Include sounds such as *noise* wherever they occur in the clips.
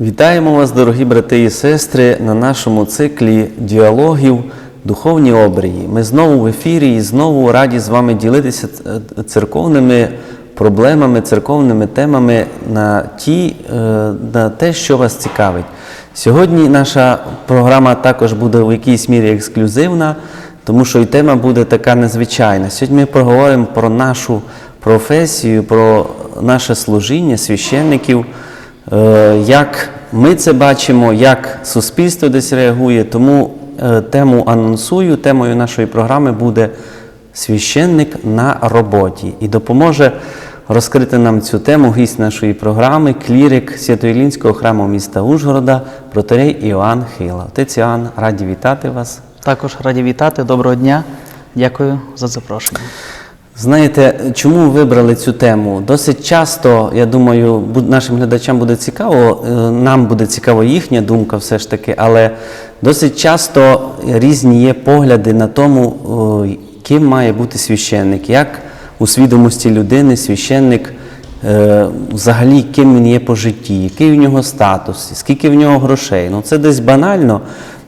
Вітаємо вас, дорогі брати і сестри, на нашому циклі діалогів Духовні обрії. Ми знову в ефірі і знову раді з вами ділитися церковними проблемами, церковними темами на, ті, е, на те, що вас цікавить. Сьогодні наша програма також буде в якійсь мірі ексклюзивна, тому що і тема буде така незвичайна. Сьогодні ми поговоримо про нашу професію, про наше служіння священників. Е, Як ми це бачимо, як суспільство десь реагує, тому е, тему анонсую. Темою нашої програми буде священник на роботі і допоможе розкрити нам цю тему гість нашої програми, клірик Свято-Іллінського храму міста Ужгорода, протерей Іоанн Хила. Отець Іоанн, раді вітати вас. Також раді вітати. Доброго дня. Дякую за запрошення. Знаєте, чому ви вибрали цю тему? Досить часто, я думаю, нашим глядачам буде цікаво, е, нам буде цікаво їхня думка все ж таки, але досить часто різні є погляди на тому, ким має бути священник, як у свідомості людини священник е, взагалі ким він є по житті, який в нього статус, скільки в нього грошей. Ну це десь банально,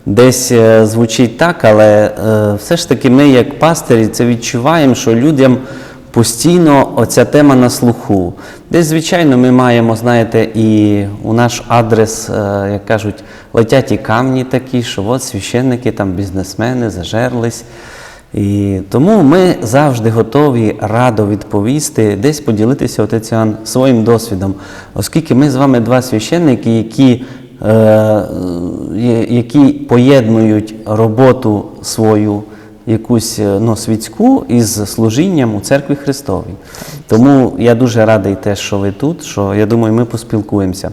десь е, звучить так, але е, все ж таки ми, як пастирі, це відчуваємо, що людям постійно оця тема на слуху. Десь, звичайно, ми маємо, знаєте, і у наш адрес, е, як кажуть, летять і камні такі, що от священники, там бізнесмени зажерлись. І тому ми завжди готові радо відповісти, десь поділитися отець своїм досвідом, оскільки ми з вами два священники, які, які поєднують роботу свою якусь е, ну, світську із служінням у церкві Христовій. Тому я дуже радий те, що ви тут, що я думаю, ми поспілкуємося.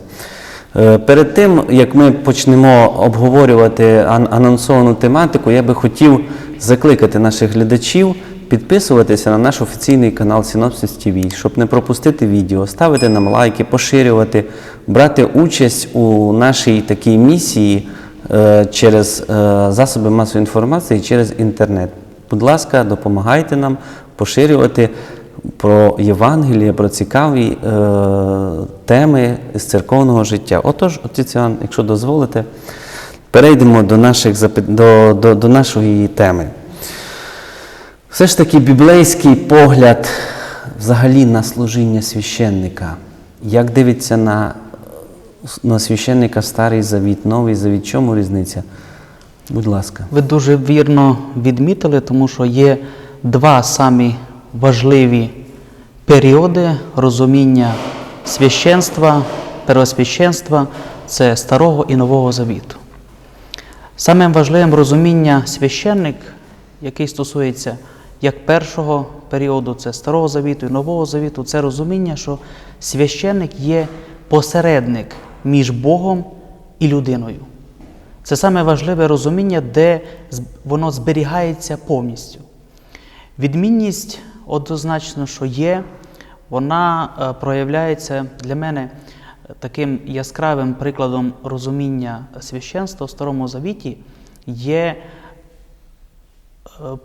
Е, Перед тим, як ми почнемо обговорювати анонсовану тематику, я би хотів закликати наших глядачів підписуватися на наш офіційний канал Synopsis TV, щоб не пропустити відео, ставити нам лайки, поширювати, брати участь у нашій такій місії е, через е, засоби масової інформації, через інтернет. Будь ласка, допомагайте нам поширювати про Євангеліє, про цікаві е, теми з церковного життя. Отож, отець Іоанн, якщо дозволите, перейдемо до, наших, до, до, до нашої теми. Все ж таки біблейський погляд взагалі на служіння священника. Як дивиться на, на священника Старий Завіт, Новий Завіт, чому різниця? Будь ласка. Ви дуже вірно відмітили, тому що є два самі важливі періоди розуміння священства, первосвященства це Старого і Нового Завіту. Самим важливим розуміння священник, який стосується як першого періоду, це Старого Завіту і Нового Завіту, це розуміння, що священник є посередник між Богом і людиною. Це саме важливе розуміння, де воно зберігається повністю. Відмінність однозначно, що є, вона е, проявляється для мене е, таким яскравим прикладом розуміння священства в Старому Завіті є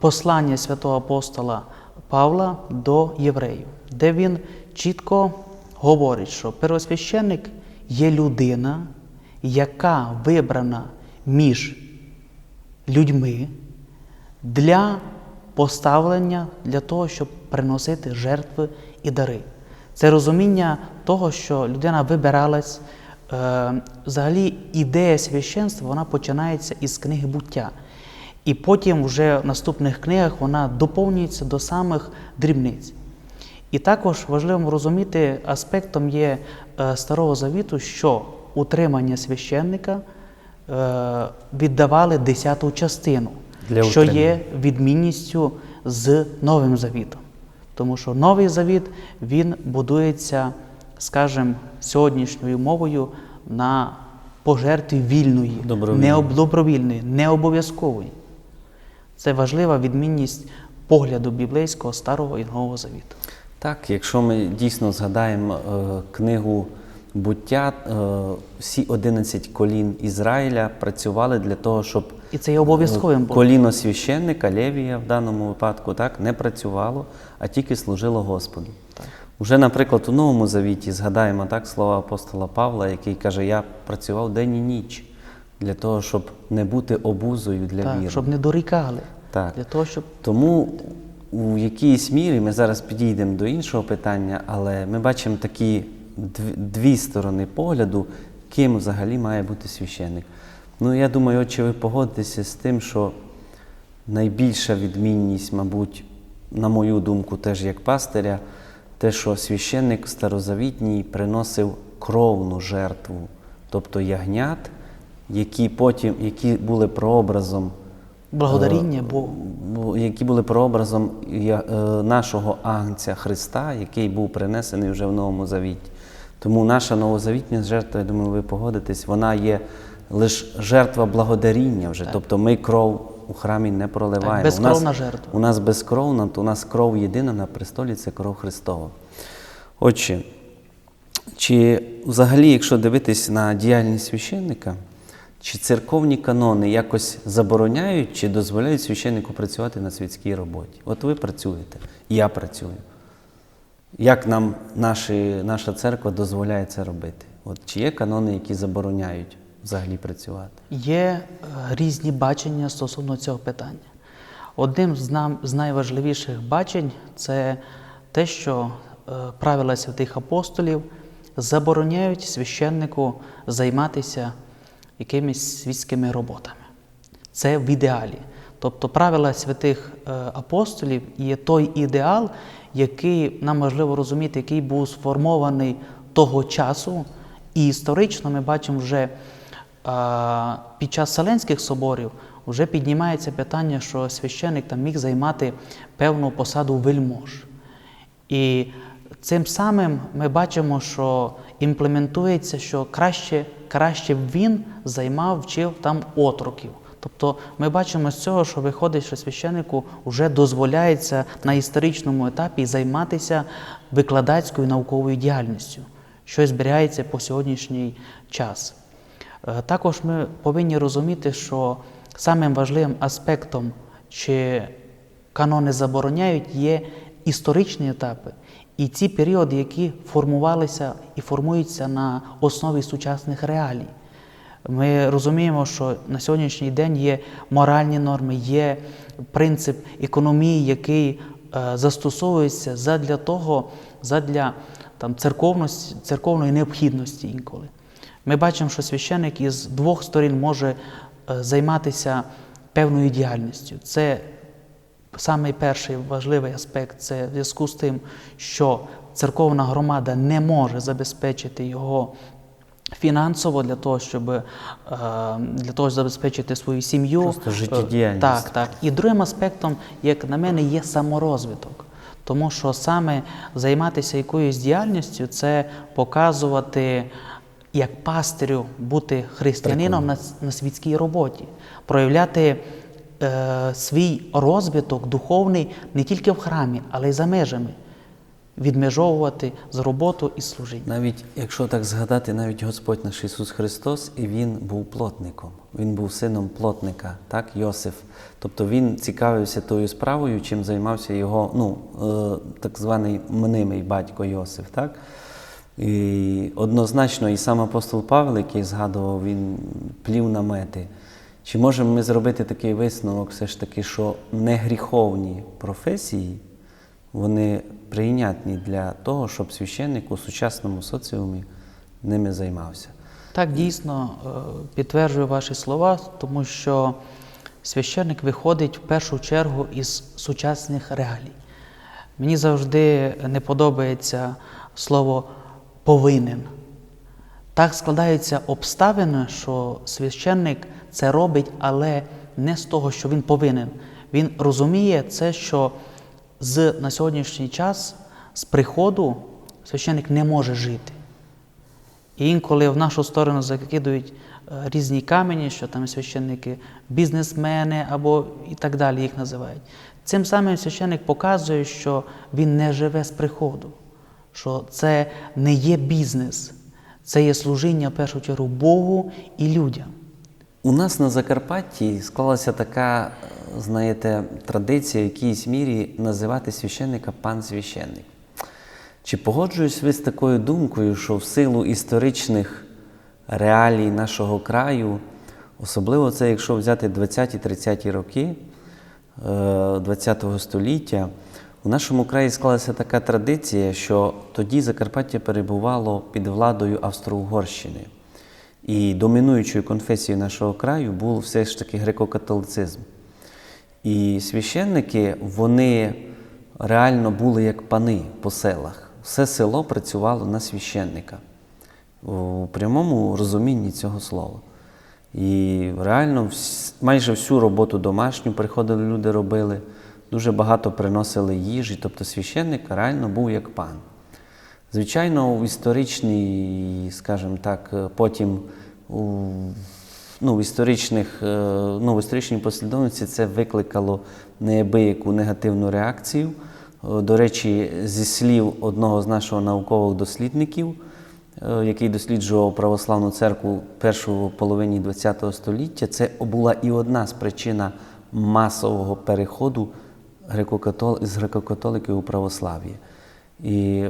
послання святого апостола Павла до євреїв, де він чітко говорить, що первосвященник є людина, яка вибрана між людьми для поставлення для того, щоб приносити жертви і дари. Це розуміння того, що людина вибиралась. Е, взагалі, ідея священства вона починається із книги буття. І потім вже в наступних книгах вона доповнюється до самих дрібниць. І також важливим розуміти аспектом є е, Старого Завіту, що утримання священника е, віддавали десяту частину, Для що утримання. є відмінністю з Новим Завітом. Тому що Новий Завіт він будується, скажімо, сьогоднішньою мовою на пожертві вільної, Добровільної. не об- добровільної, не обов'язкової. Це важлива відмінність погляду біблейського старого і нового завіту. Так, якщо ми дійсно згадаємо е, книгу буття, е, всі 11 колін Ізраїля працювали для того, щоб І це є обов'язковим було. коліно священника, Левія в даному випадку, так, не працювало, а тільки служило Господу. Уже, наприклад, у Новому Завіті згадаємо так слова апостола Павла, який каже: Я працював день і ніч для того, щоб не бути обузою для Так, віри. щоб не дорікали. Так. Для того, щоб Тому у якійсь мірі ми зараз підійдемо до іншого питання, але ми бачимо такі дві сторони погляду, ким взагалі має бути священник. Ну, я думаю, отче, ви погодитеся з тим, що найбільша відмінність, мабуть, на мою думку, теж як пастиря, те, що священник старозавітній приносив кровну жертву, тобто ягнят, які потім які були прообразом благодаріння Богу. які були прообразом е, нашого Агнця Христа, який був принесений вже в Новому Завіті. Тому наша новозавітня жертва, я думаю, ви погодитесь, вона є лише жертва благодаріння вже. Тобто ми кров у храмі не проливаємо. Так, безкровна у нас, жертва. У нас безкровна, то у нас кров єдина на престолі це кров Христова. Отже, чи взагалі, якщо дивитись на діяльність священника, чи церковні канони якось забороняють чи дозволяють священнику працювати на світській роботі? От ви працюєте, я працюю. Як нам наші, наша церква дозволяє це робити? От чи є канони, які забороняють взагалі працювати? Є е, різні бачення стосовно цього питання. Одним з, нам, з найважливіших бачень це те, що е, правила святих апостолів забороняють священнику займатися якимись світськими роботами. Це в ідеалі. Тобто правила святих е, апостолів є той ідеал, який нам важливо розуміти, який був сформований того часу. І історично ми бачимо вже під час Вселенських соборів вже піднімається питання, що священик там міг займати певну посаду вельмож. І цим самим ми бачимо, що імплементується, що краще, краще б він займав, вчив там отроків. Тобто ми бачимо з цього, що виходить, що священнику вже дозволяється на історичному етапі займатися викладацькою науковою діяльністю, що зберігається по сьогоднішній час. Е, Також ми повинні розуміти, що самим важливим аспектом, чи канони забороняють, є історичні етапи і ці періоди, які формувалися і формуються на основі сучасних реалій. Ми розуміємо, що на сьогоднішній день є моральні норми, є принцип економії, який е, застосовується задля того, задля там, церковної необхідності інколи. Ми бачимо, що священик із двох сторін може е, займатися певною діяльністю. Це Самий перший важливий аспект це в зв'язку з тим, що церковна громада не може забезпечити його фінансово для того, щоб е, для того, щоб забезпечити свою сім'ю. Просто Е, життєдіяльність. Так, так. І другим аспектом, як на мене, є саморозвиток. Тому що саме займатися якоюсь діяльністю це показувати як пастирю бути християнином на, на світській роботі, проявляти е, свій розвиток духовний не тільки в храмі, але й за межами, відмежовувати з роботу і служіння. Навіть якщо так згадати, навіть Господь наш Ісус Христос, і Він був плотником, Він був сином плотника, так, Йосиф. Тобто він цікавився тою справою, чим займався його ну, е, так званий мнимий батько Йосиф. Так? І однозначно, і сам апостол Павел, який згадував, він плів намети. Чи можемо ми зробити такий висновок, все ж таки, що негріховні професії, вони прийнятні для того, щоб священник у сучасному соціумі ними займався. Так, дійсно е, підтверджую ваші слова, тому що священник виходить в першу чергу із сучасних реалій. Мені завжди не подобається слово повинен. Так складаються обставини, що священник це робить, але не з того, що він повинен. Він розуміє це, що з на сьогоднішній час з приходу священник не може жити. І інколи в нашу сторону закидують е, різні камені, що там священники бізнесмени або і так далі їх називають. Цим самим священник показує, що він не живе з приходу, що це не є бізнес, це є служіння в першу чергу Богу і людям. У нас на Закарпатті склалася така, е, знаєте, традиція в якійсь мірі називати священника пан священник. Чи погоджуюсь ви з такою думкою, що в силу історичних реалій нашого краю, особливо це, якщо взяти 20-30 роки ХХ століття, у нашому краї склалася така традиція, що тоді Закарпаття перебувало під владою Австро-Угорщини. І домінуючою конфесією нашого краю був все ж таки греко-католицизм. І священники, вони реально були як пани по селах. Все село працювало на священника у прямому розумінні цього слова. І реально майже всю роботу домашню приходили люди, робили, дуже багато приносили їжі, тобто священник реально був як пан. Звичайно, в історичній, скажімо так, е, потім ну, в, історичних, е, ну, в історичній послідовності це викликало неабияку негативну реакцію. Е, До речі, зі слів одного з наших наукових дослідників, який досліджував православну церкву в першій половині ХХ століття, це була і одна з причин масового переходу з греко-католиків у православ'я. І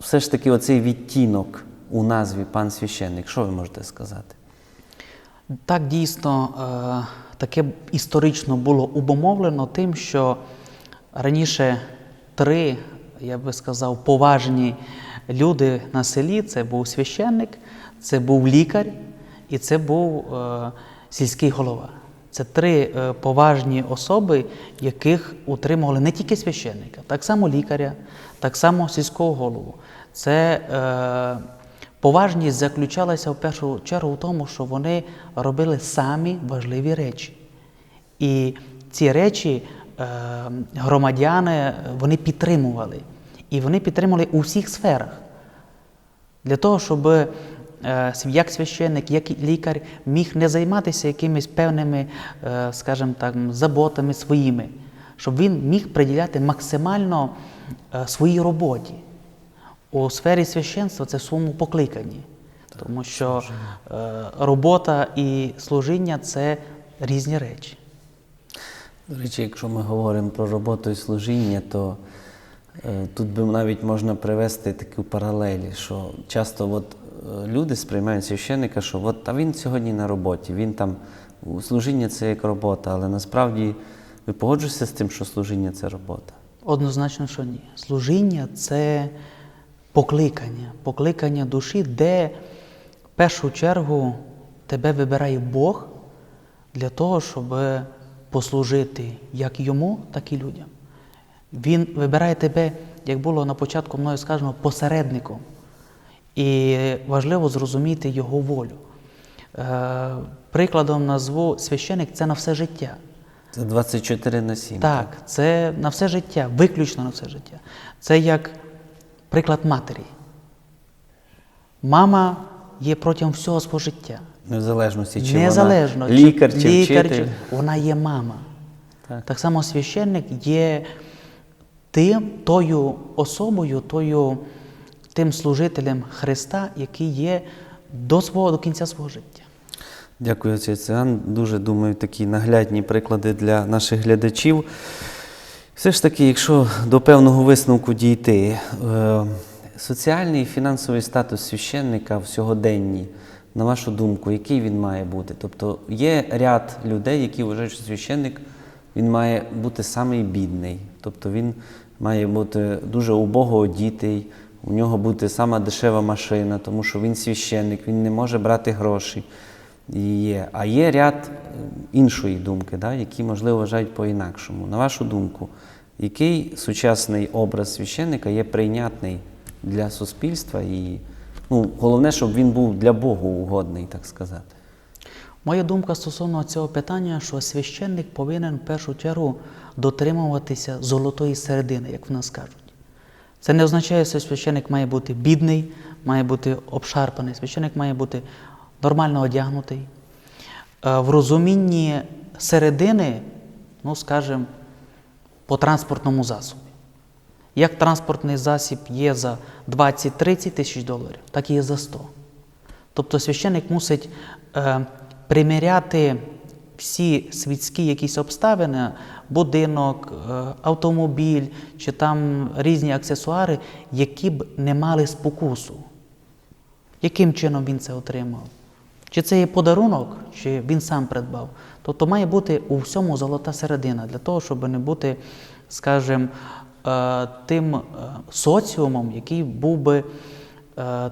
все ж таки оцей відтінок у назві пан священник, що ви можете сказати? Так дійсно е, таке історично було обумовлено тим, що раніше три, я би сказав, поважні люди на селі це був священник, це був лікар і це був е, сільський голова. Це три е, поважні особи, яких утримували не тільки священника, так само лікаря, так само сільського голову. Це е, Поважність заключалася в першу чергу в тому, що вони робили самі важливі речі. І ці речі е, громадяни вони підтримували. І вони підтримували у всіх сферах. Для того, щоб е, як священник, як лікар міг не займатися якимись певними, е, скажімо так, заботами своїми, щоб він міг приділяти максимально е, своїй роботі. У сфері священства це своєму покликанні, тому що е, робота і служіння це різні речі. До речі, якщо ми говоримо про роботу і служіння, то е, тут би навіть можна привести таку паралелі, що часто от, е, люди сприймають священника, що от, а він сьогодні на роботі, він там служіння це як робота, але насправді ви погоджуєтеся з тим, що служіння це робота. Однозначно, що ні. Служіння це покликання, покликання душі, де в першу чергу тебе вибирає Бог для того, щоб послужити як йому, так і людям. Він вибирає тебе, як було на початку мною сказано, посередником. І важливо зрозуміти його волю. Е, Прикладом назву священик це на все життя. Це 24 на 7. Так, це на все життя, виключно на все життя. Це як приклад матері. Мама є протягом всього свого життя. Незалежності, чи Незалежно, вона лікар чи, лікар, вчитель. чи- вона є мама. Так. Так само священник є тим, тою особою, тою, тим служителем Христа, який є до свого до кінця свого життя. Дякую, отець Циган. Дуже думаю, такі наглядні приклади для наших глядачів. Все ж таки, якщо до певного висновку дійти, е, соціальний і фінансовий статус священника в сьогоденні, на вашу думку, який він має бути? Тобто є ряд людей, які вважають, що священник він має бути самий бідний, тобто він має бути дуже убого одітий, у нього бути сама дешева машина, тому що він священник, він не може брати гроші. Є. А є ряд е, іншої думки, да, які, можливо, вважають по-інакшому. На вашу думку, який сучасний образ священника є прийнятний для суспільства і ну, головне, щоб він був для Богу угодний, так сказати. Моя думка стосовно цього питання, що священник повинен в першу чергу дотримуватися золотої середини, як в нас кажуть. Це не означає, що священник має бути бідний, має бути обшарпаний. Священник має бути нормально одягнутий. Е, В розумінні середини, ну скажімо, по транспортному засобі. Як транспортний засіб є за 20-30 тисяч доларів, так і є за 100. Тобто священник мусить е, приміряти всі світські якісь обставини, будинок, е, автомобіль чи там різні аксесуари, які б не мали спокусу. Яким чином він це отримав? Чи це є подарунок, чи він сам придбав? Тобто має бути у всьому золота середина для того, щоб не бути, скажімо, е, тим е, соціумом, який був би е,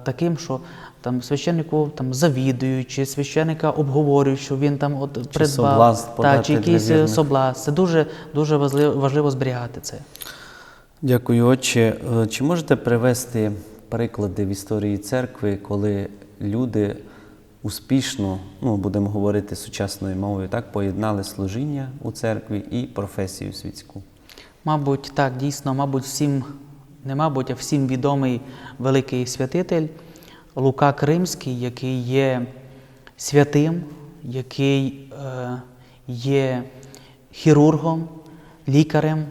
таким, що там священнику там завідують, чи священника обговорюють, що він там от придбав, соблазн та, чи якийсь соблазн. Це дуже, дуже важливо, важливо зберігати це. Дякую, отче. Чи можете привести приклади в історії церкви, коли люди успішно, ну будемо говорити сучасною мовою, так поєднали служіння у церкві і професію світську? Мабуть, так, дійсно, мабуть, всім, не мабуть, а всім відомий великий святитель Лука Кримський, який є святим, який е, є хірургом, лікарем,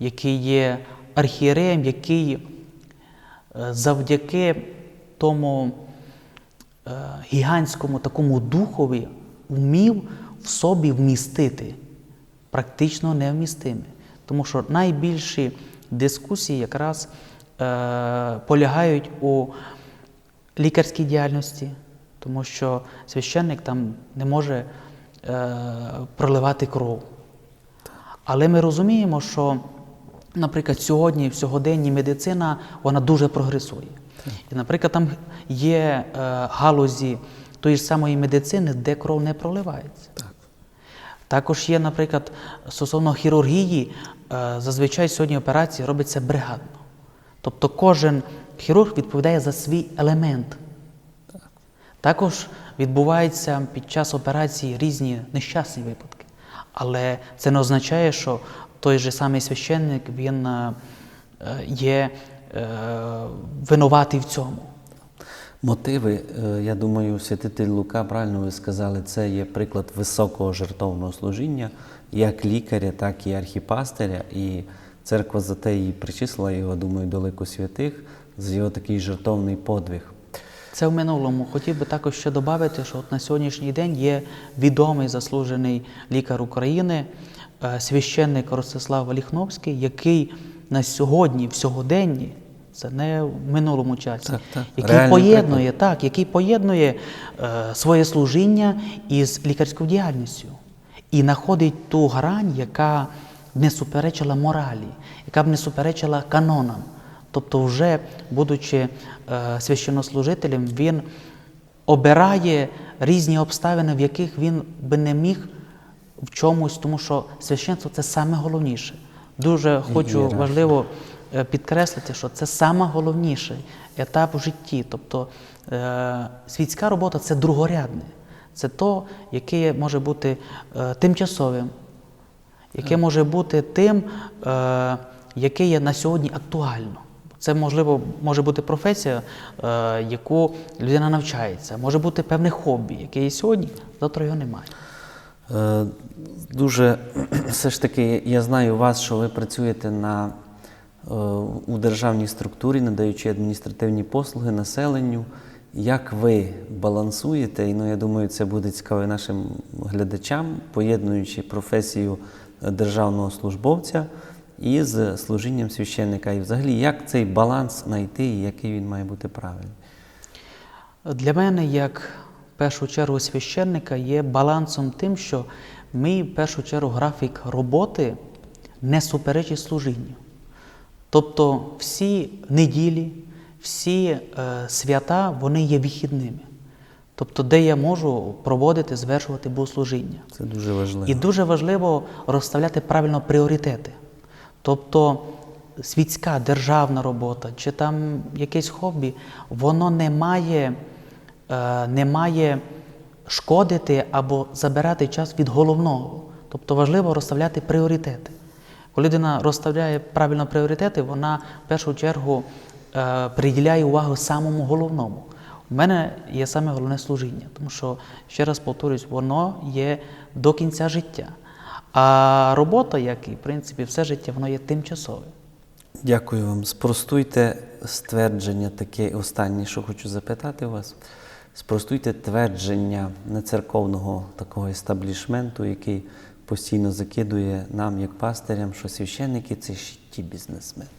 який є архієреєм, який е, завдяки тому гігантському такому духові вмів в собі вмістити практично невмістиме. Тому що найбільші дискусії якраз е, полягають у лікарській діяльності, тому що священник там не може е, проливати кров. Але ми розуміємо, що, наприклад, сьогодні в сьогоденні медицина вона дуже прогресує. І, наприклад, там є е, галузі тої ж самої медицини, де кров не проливається. Також є, наприклад, стосовно хірургії, е, зазвичай сьогодні операції робиться бригадно. Тобто кожен хірург відповідає за свій елемент. Також відбуваються під час операції різні нещасні випадки. Але це не означає, що той же самий священник він е, є винуватий в цьому. Мотиви, е, я думаю, святитель Лука, правильно ви сказали, це є приклад високого жертовного служіння, як лікаря, так і архіпастиря. І церква за те і причислила його, думаю, до лику святих, за його такий жертовний подвиг. Це в минулому. Хотів би також ще додати, що от на сьогоднішній день є відомий заслужений лікар України, е, священник Ростислав Валіхновський, який на сьогодні, в сьогоденні, це не в минулому часі, Так, так. який Реальний поєднує, так, який поєднує е, своє служіння із лікарською діяльністю і знаходить ту грань, яка не суперечила моралі, яка б не суперечила канонам. Тобто, вже будучи е, священнослужителем, він обирає різні обставини, в яких він би не міг в чомусь, тому що священство це саме головніше. Дуже хочу важливо е, підкреслити, що це саме головніший етап в житті. Тобто е, світська робота це другорядне, це то, яке може бути е, тимчасовим, яке може бути тим, яке є на сьогодні актуально. Це можливо може бути професія, яку людина навчається, може бути певне хобі, яке є сьогодні, завтра його немає. Е, Дуже *clears throat* все ж таки, я знаю вас, що ви працюєте на, е, у державній структурі, надаючи адміністративні послуги населенню. Як ви балансуєте, і ну, я думаю, це буде цікаво нашим глядачам, поєднуючи професію державного службовця із служінням священника. І взагалі, як цей баланс знайти і який він має бути правильний? Для мене, як в першу чергу священника, є балансом тим, що мій в першу чергу графік роботи не суперечить служінню. Тобто всі неділі, всі е, свята, вони є вихідними. Тобто, де я можу проводити, звершувати богослужіння. Це дуже важливо. І дуже важливо розставляти правильно пріоритети. Тобто світська державна робота чи там якесь хобі, воно не має, не має шкодити або забирати час від головного. Тобто важливо розставляти пріоритети. Коли людина розставляє правильно пріоритети, вона в першу чергу е, приділяє увагу самому головному. У мене є саме головне служіння, тому що, ще раз повторюсь, воно є до кінця життя. А робота, як і в принципі все життя, воно є тимчасове. Дякую вам. Спростуйте ствердження таке останнє, що хочу запитати вас. Спростуйте твердження нецерковного такого естаблішменту, який постійно закидує нам, як пастирям, що священники це ж ті бізнесмени.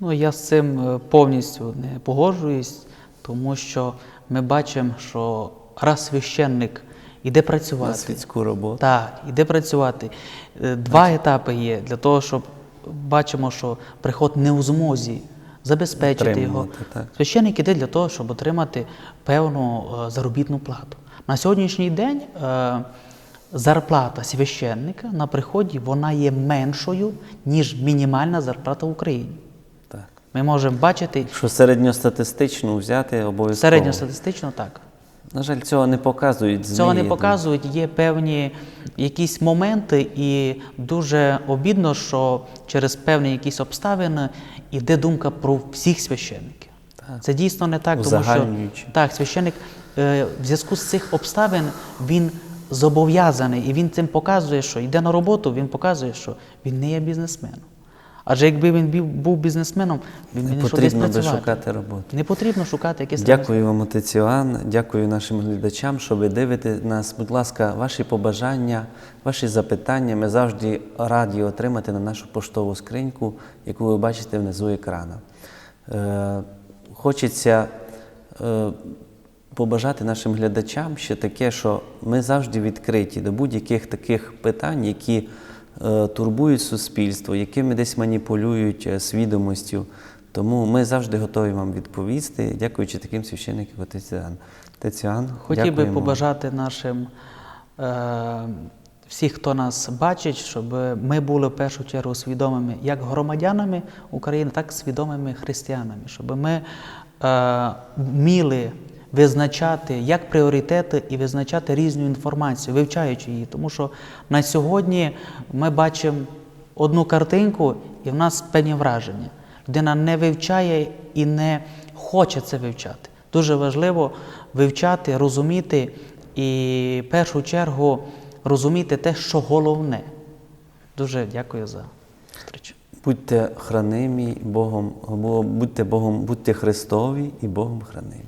Ну, я з цим е, повністю не погоджуюсь, тому що ми бачимо, що раз священник іде На працювати, світську роботу. так, іде працювати. Е, Два етапи є для того, щоб бачимо, що приход не у змозі забезпечити його. Так. Священник іде для того, щоб отримати певну е, заробітну плату. На сьогоднішній день е, зарплата священника на приході вона є меншою, ніж мінімальна зарплата в Україні. Так. Ми можемо бачити Якщо середньостатистично взяти, обов'язково. середньостатистично так. На жаль, цього не показують ЗМІ. Цього не показують. Є певні якісь моменти, і дуже обідно, що через певні якісь обставини йде думка про всіх священників. Це дійсно не так, тому що так, священник е, в зв'язку з цих обставин він зобов'язаний, і він цим показує, що йде на роботу, він показує, що він не є бізнесменом. Адже якби він був бізнесменом, він Не потрібно би шукати роботу. Не потрібно шукати якесь Дякую вам, отець Іоанн, дякую нашим глядачам, що ви дивите нас. Будь ласка, ваші побажання, ваші запитання. Ми завжди раді отримати на нашу поштову скриньку, яку ви бачите внизу екрана. Е, хочеться е, побажати нашим глядачам ще таке, що ми завжди відкриті до будь-яких таких питань, які турбують суспільство, якими десь маніпулюють е, свідомостю. Тому ми завжди готові вам відповісти, дякуючи таким священникам. Отець Іоанн, Хотів би побажати нашим е, всіх, хто нас бачить, щоб ми були в першу чергу свідомими як громадянами України, так і свідомими християнами, щоб ми е, вміли визначати як пріоритети і визначати різну інформацію, вивчаючи її. Тому що на сьогодні ми бачимо одну картинку, і в нас певні враження. Людина не вивчає і не хоче це вивчати. Дуже важливо вивчати, розуміти і в першу чергу розуміти те, що головне. Дуже дякую за зустріч. Будьте хранимі Богом, будьте Богом, будьте Христові і Богом хранимі.